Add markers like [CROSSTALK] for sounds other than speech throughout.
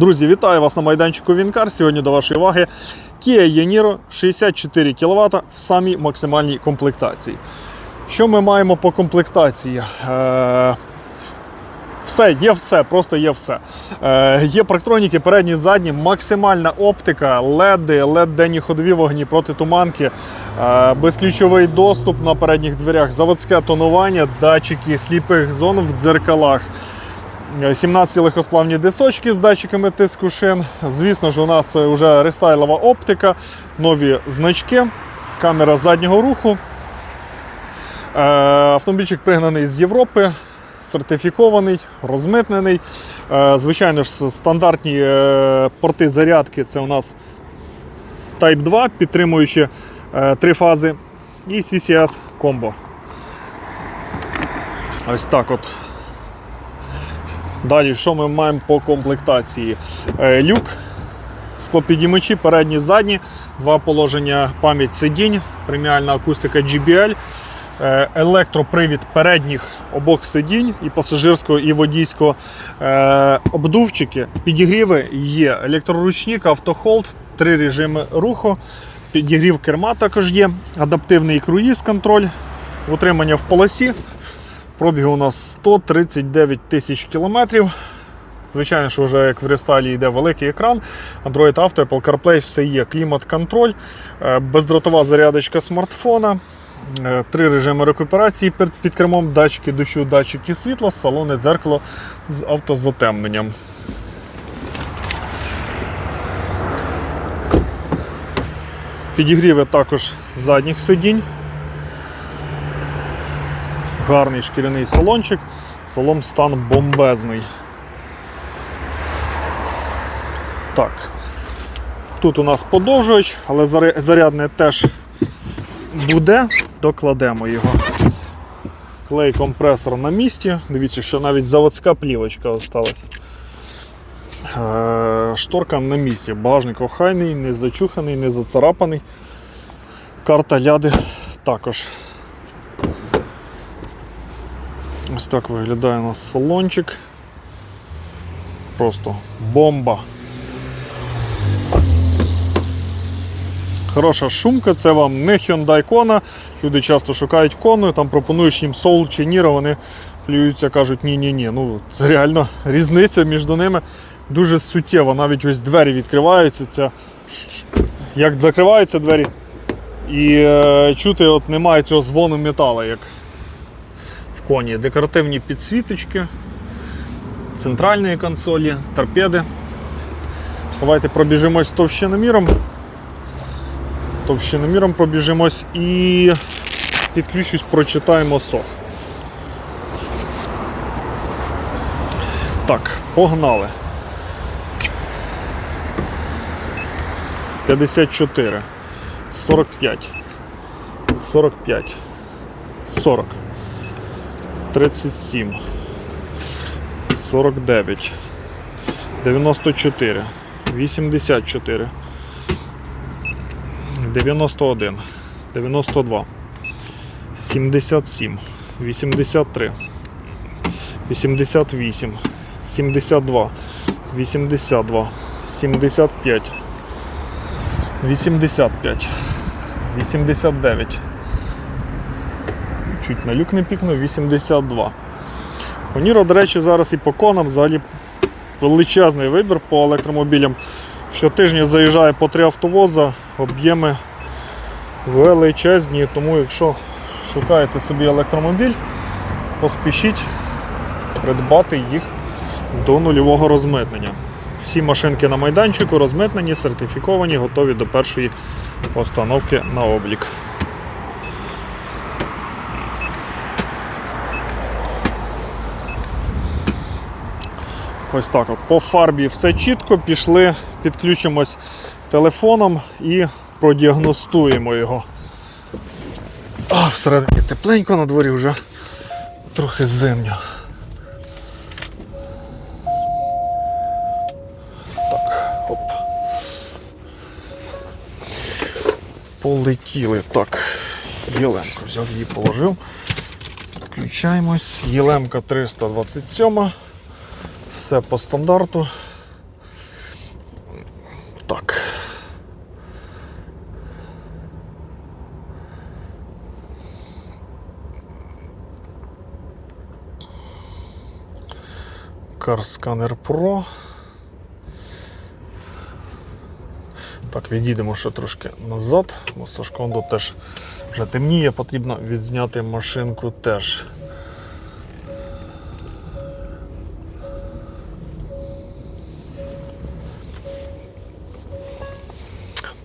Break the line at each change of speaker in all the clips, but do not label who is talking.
Друзі, вітаю вас на майданчику Вінкар. Сьогодні до вашої уваги Kia Yaniro 64 кВт в самій максимальній комплектації. Що ми маємо по комплектації? Е, все, є все, просто є все. Е, є парктроніки, передні, задні, максимальна оптика, LED, LED денні ходові вогні, протитуманки, е, безключовий доступ на передніх дверях, заводське тонування, датчики сліпих зон в дзеркалах. 17 легкосплавні дисочки з датчиками тиску шин. Звісно ж, у нас вже рестайлова оптика, нові значки, камера заднього руху. Е, Автомобільчик пригнаний з Європи, сертифікований, розмитнений. Е, Звичайно ж, стандартні е, порти зарядки це у нас Type 2, підтримуючи е, три фази, і CCS Combo. Ось так от. Далі, що ми маємо по комплектації? Е, Люк, склопідіймачі, передні, задні, два положення пам'ять сидінь, преміальна акустика GBL, е, електропривід передніх обох сидінь, і пасажирського, і водійського е, обдувчики, підігріви є, електроручник, автохолд, три режими руху, підігрів керма також є, адаптивний круїз контроль, утримання в полосі. Пробіг у нас 139 тисяч кілометрів. Звичайно, що вже як в рестайлі йде великий екран, Android Auto, Apple CarPlay, все є, клімат-контроль, е, бездротова зарядочка смартфона, е, три режими рекуперації під кермом, датчики дощу, датчики світла, салони дзеркало з автозатемненням. Підігріви також задніх сидінь. Гарний шкіряний салончик, салон стан бомбезний. Так. Тут у нас подовжувач, але зарядне теж буде, докладемо його. Клей компресор на місці. Дивіться, що навіть заводська плівочка осталась. Е, Шторка на місці. Багажник охайний, не зачуханий, не зацарапаний. Карта ляди також. Ось так виглядає у нас салончик. Просто бомба. Хороша шумка, це вам не Hyundai Kona. Люди часто шукають кону, там пропонуєш їм Soul чи Niro, вони плюються, кажуть ні-ні-ні. Ну, це реально [LAUGHS] різниця між ними дуже суттєва. Навіть ось двері відкриваються. Це як закриваються двері, і е, чути от немає цього дзвону металу, як коні. Декоративні підсвіточки, центральної консолі, торпеди. Давайте пробіжимось товщиноміром. Товщиноміром пробіжимось і підключусь, прочитаємо сох. Так, погнали. 54, 45, 45, 40, 37, 49, 94, 84, 91, 92, 77, 83, 88, 72, 82, 75, 85, 89. Чуть на люк не пікнув, 82. У Ніро, до речі, зараз і по конам взагалі величезний вибір по електромобілям. Щотижня заїжджає по три автовоза, об'єми величезні, тому якщо шукаєте собі електромобіль, поспішіть придбати їх до нульового розмитнення. Всі машинки на майданчику розмитнені, сертифіковані, готові до першої постановки на облік. Ось так от. По фарбі все чітко, пішли, підключимось телефоном і продіагностуємо його. А, всередині тепленько на дворі вже трохи зимньо. Так, оп. Полетіли. Так, Єленко взяв її, положив. Підключаємось. Єлемка 327. Все по стандарту. Так. Car Scanner Pro. Так, відійдемо ще трошки назад, бо Сашкондо теж вже темніє, потрібно відзняти машинку теж.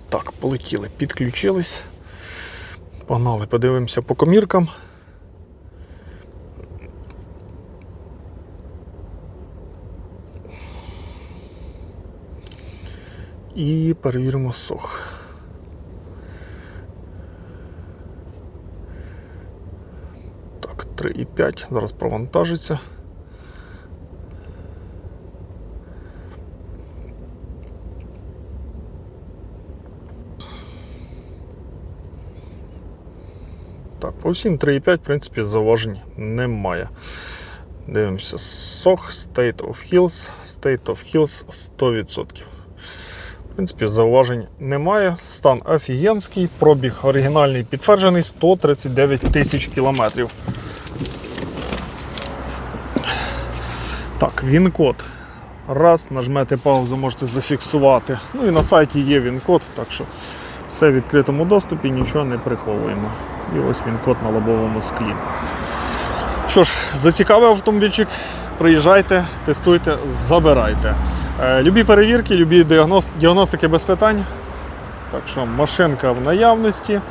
Так, полетіли, підключились. Погнали, подивимося по коміркам. І перевіримо сох. Так, 3,5. Зараз провантажиться. Так, по всім 3,5, в принципі, зауважень немає. Дивимося, сох, State of Hills, State of Hills 100%. В принципі, зауважень немає. Стан офігенський, пробіг оригінальний підтверджений 139 тисяч кілометрів. Так, він-код. Раз, нажмете паузу, можете зафіксувати. Ну і на сайті є він-код, так що все в відкритому доступі, нічого не приховуємо. І ось він-код на лобовому склі. Що ж, зацікавив автомобільчик, приїжджайте, тестуйте, забирайте. Е, Любі перевірки, любі діагностики без питань. Так що машинка в наявності.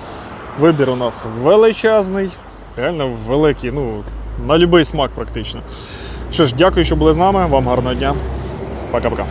Вибір у нас величезний, реально великий, ну, на будь-який смак практично. Що ж, дякую, що були з нами. Вам гарного дня. Пока-пока.